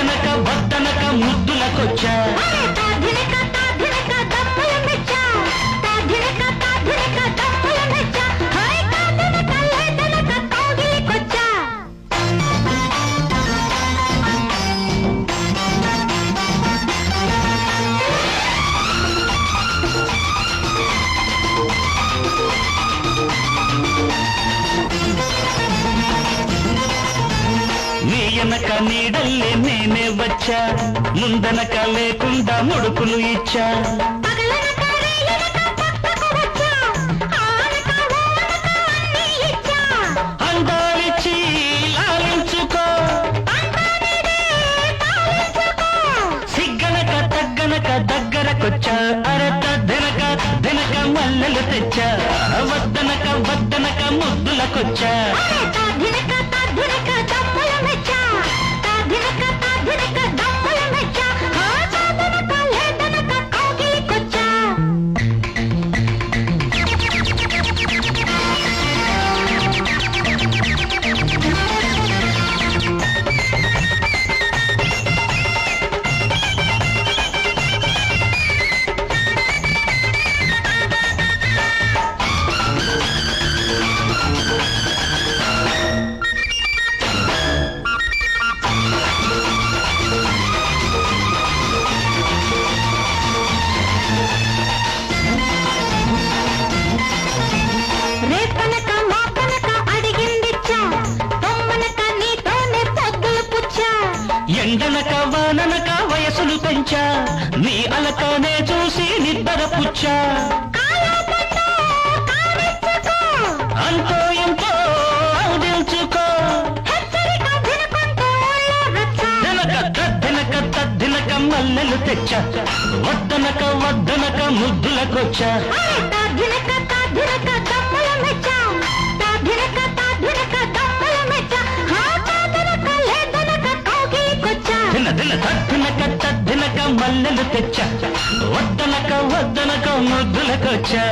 ముద్దనక భక్తనక ముద్దులకొచ్చా? నీడల ఇచ్చా. ఆనక ఓనక అన్నీ ఇచ్చా. అందాలిచ్చి లాలించుకో. సిగ్గనక తగ్గనక దగ్గరకొచ్చా. అరత మల్లెలు తెచ్చా. వద్దనక వద్దనక ముద్దులకొచ్చా. ననక వయసులు పెంచా. నీ అలకనే చూసి నిద్ర పుచ్చా. అంతో ఎంతో ఔదించుకో. దినక మల్లెలు తెచ్చ. వద్దనక వద్దనక ముద్దులకొచ్చా. తద్దినక తెచ్చ. వద్దనక వద్దనక ముద్దులకొచ్చా